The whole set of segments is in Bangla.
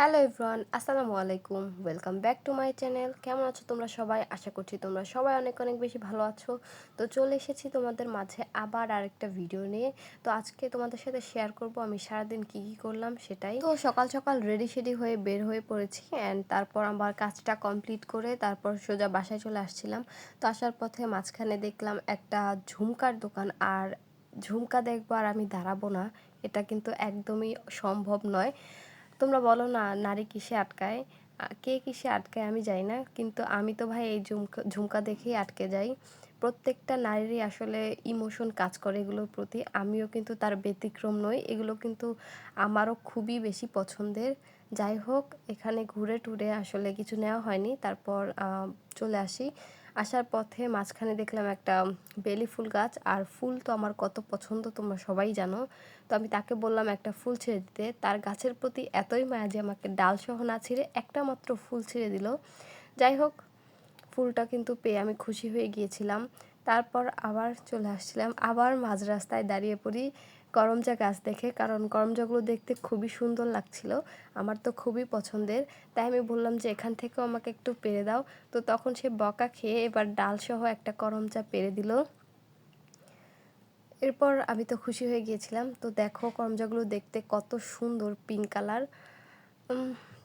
হ্যালো এভরিওয়ান আসসালামু আলাইকুম welcome back to my channel কেমন আছো তোমরা সবাই? আশা করছি তোমরা সবাই অনেক অনেক বেশি ভালো আছো। তো চলে এসেছি তোমাদের মাঝে আবার আরেকটা ভিডিও নিয়ে। তো আজকে তোমাদের সাথে শেয়ার করব আমি সারাদিন কি কি করলাম সেটাই। তো সকাল সকাল রেডি শেডি হয়ে বের হয়ে পড়েছি অ্যান্ড তারপর আমার কাজটা কমপ্লিট করে তারপর সোজা বাসায় চলে আসছিলাম। তো আসার পথে মাঝখানে দেখলাম একটা ঝুমকার দোকান আর ঝুমকা দেখব আর আমি দাঁড়াবো না। এটা কিন্তু একদমই সম্ভব নয়। তোমরা বলো না, নারী কিসে আটকায়? কে কিসে আটকায় আমি যাই না, কিন্তু আমি তো ভাই এই ঝুমকা ঝুমকা দেখেই আটকে যাই। প্রত্যেকটা নারীরই আসলে ইমোশন কাজ করে এগুলোর প্রতি। আমিও কিন্তু তার ব্যতিক্রম নই, এগুলো কিন্তু আমারও খুবই বেশি পছন্দের। যাই হোক, এখানে ঘুরে টুরে আসলে কিছু নেওয়া হয়নি, তারপর চলে আসি। আসার পথে মাঝখানে দেখলাম একটা বেলি ফুল গাছ, আর ফুল তো আমার কত পছন্দ, তোমরা সবাই জানো। তো আমি তাকে বললাম, একটা ফুল ছেড়ে দিতে। তার গাছের প্রতি এতই মায়া যে আমাকে ডাল সহ না ছিঁড়ে একটা মাত্র ফুল ছিঁড়ে দিল। যাই হোক, ফুলটা কিন্তু পেয়ে আমি খুশি হয়ে গিয়েছিলাম। তারপর আবার চলে আসছিলাম। আবার মাঝ রাস্তায় দাঁড়িয়ে পড়ি করমজা গাছ দেখে, কারণ করমজাগুলো দেখতে খুবই সুন্দর লাগছিল, আমার তো খুবই পছন্দের। তাই আমি বললাম যে, এখান থেকেও আমাকে একটু পেরে দাও। তো তখন সে বকা খেয়ে এবার ডালসহ একটা করমচা পেরে দিল। এরপর আমি তো খুশি হয়ে গিয়েছিলাম। তো দেখো করমজাগুলো দেখতে কত সুন্দর পিঙ্ক কালার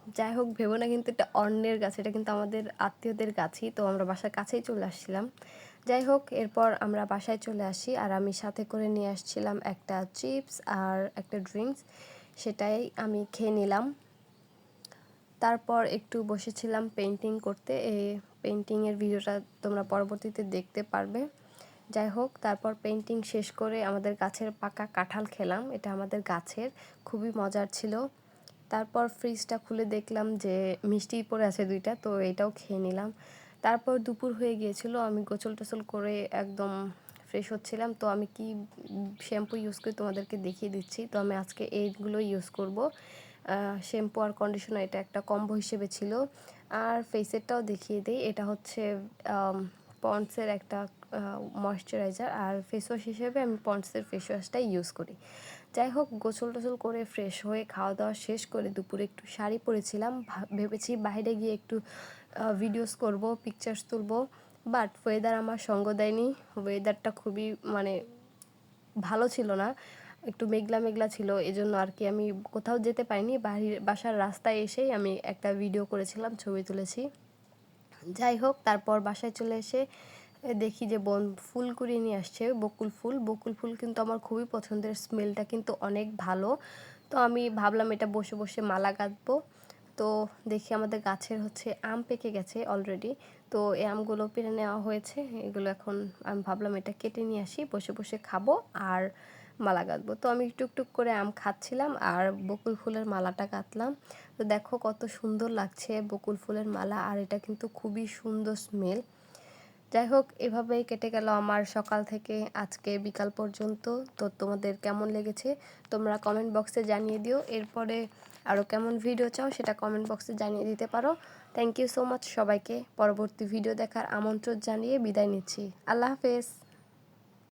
যাই হোক, ভেবো না কিন্তু এটা অন্যের গাছ, এটা কিন্তু আমাদের আত্মীয়দের গাছই। তো আমরা বাসার কাছেই চলে আসছিলাম। যাই হোক, এরপর আমরা বাসায় চলে আসি আর আমি সাথে করে নিয়ে আসছিলাম একটা চিপস আর একটা ড্রিঙ্কস, সেটাই আমি খেয়ে নিলাম। তারপর একটু বসেছিলাম পেন্টিং করতে। এই পেন্টিংয়ের ভিডিওটা তোমরা পরবর্তীতে দেখতে পারবে। যাই হোক, তারপর পেন্টিং শেষ করে আমাদের গাছের পাকা কাঁঠাল খেলাম। এটা আমাদের গাছের, খুবই মজার ছিল। তারপর ফ্রিজটা খুলে দেখলাম যে মিষ্টি পড়ে আছে দুইটা, তো এটাও খেয়ে নিলাম। তারপর দুপুর হয়ে গিয়েছিল, আমি গোসল টোসল করে একদম ফ্রেশ হচ্ছিলাম। তো আমি কি শ্যাম্পু ইউজ করি তোমাদেরকে দেখিয়ে দিচ্ছি। তো আমি আজকে এইগুলো ইউজ করব। শ্যাম্পু আর কন্ডিশনার এটা একটা কম্বো হিসেবে ছিল। আর ফেসেরটাও দেখিয়ে দিই। এটা হচ্ছে পন্ডসের একটা ময়শ্চারাইজার আর ফেস ওয়াশ হিসেবে আমি পন্ডসের ফেস ওয়াশটাই ইউজ করি। যাই হোক, গোসল টোসল করে ফ্রেশ হয়ে খাওয়া দাওয়া শেষ করে দুপুরে একটু শাড়ি পরেছিলাম ভেবেছি বাইরে গিয়ে একটু ভিডিওস করব পিকচার্স তুলব বাট ওয়েদার আমার সঙ্গ দেয়নি। ওয়েদারটা খুবই মানে ভালো ছিল না, একটু মেঘলা মেঘলা ছিল, এজন্য আর কি আমি কোথাও যেতে পারিনি। বাড়ির বাসার রাস্তায় এসেই আমি একটা ভিডিও করেছিলাম, ছবি তুলেছি। যাই হোক, তারপর বাসায় চলে এসে দেখি যে বোন ফুল কুড়িয়ে নিয়ে আসছে, বকুল ফুল। বকুল ফুল কিন্তু আমার খুবই পছন্দের স্মেলটা কিন্তু অনেক ভালো। তো আমি ভাবলাম এটা বসে বসে মালা গাঁথবো। তো দেখি আমাদের গাছের হচ্ছে আম পেকে গেছে অলরেডি তো এই আমগুলো পেরে নেওয়া হয়েছে, এগুলো এখন আমি ভাবলাম এটা কেটে নিয়ে আসি, বসে বসে খাব। আর মালা গাঁথবো তো আমি টুকটুক করে আম খাচ্ছিলাম আর বকুল ফুলের মালাটা গাঁথলাম তো দেখো কত সুন্দর লাগছে বকুল ফুলের মালা আর এটা কিন্তু খুবই সুন্দর স্মেল। যাই হোক, এভাবেই কেটে গেল আমার সকাল থেকে আজকে বিকাল পর্যন্ত। তো তোমাদের কেমন লেগেছে তোমরা কমেন্ট বক্সে জানিয়ে দিও। এরপরে আরও কেমন ভিডিও চাও সেটা কমেন্ট বক্সে জানিয়ে দিতে পারো। থ্যাংক ইউ সো মাচ সবাইকে। পরবর্তী ভিডিও দেখার আমন্ত্রণ জানিয়ে বিদায় নিচ্ছি। আল্লাহ হাফেজ।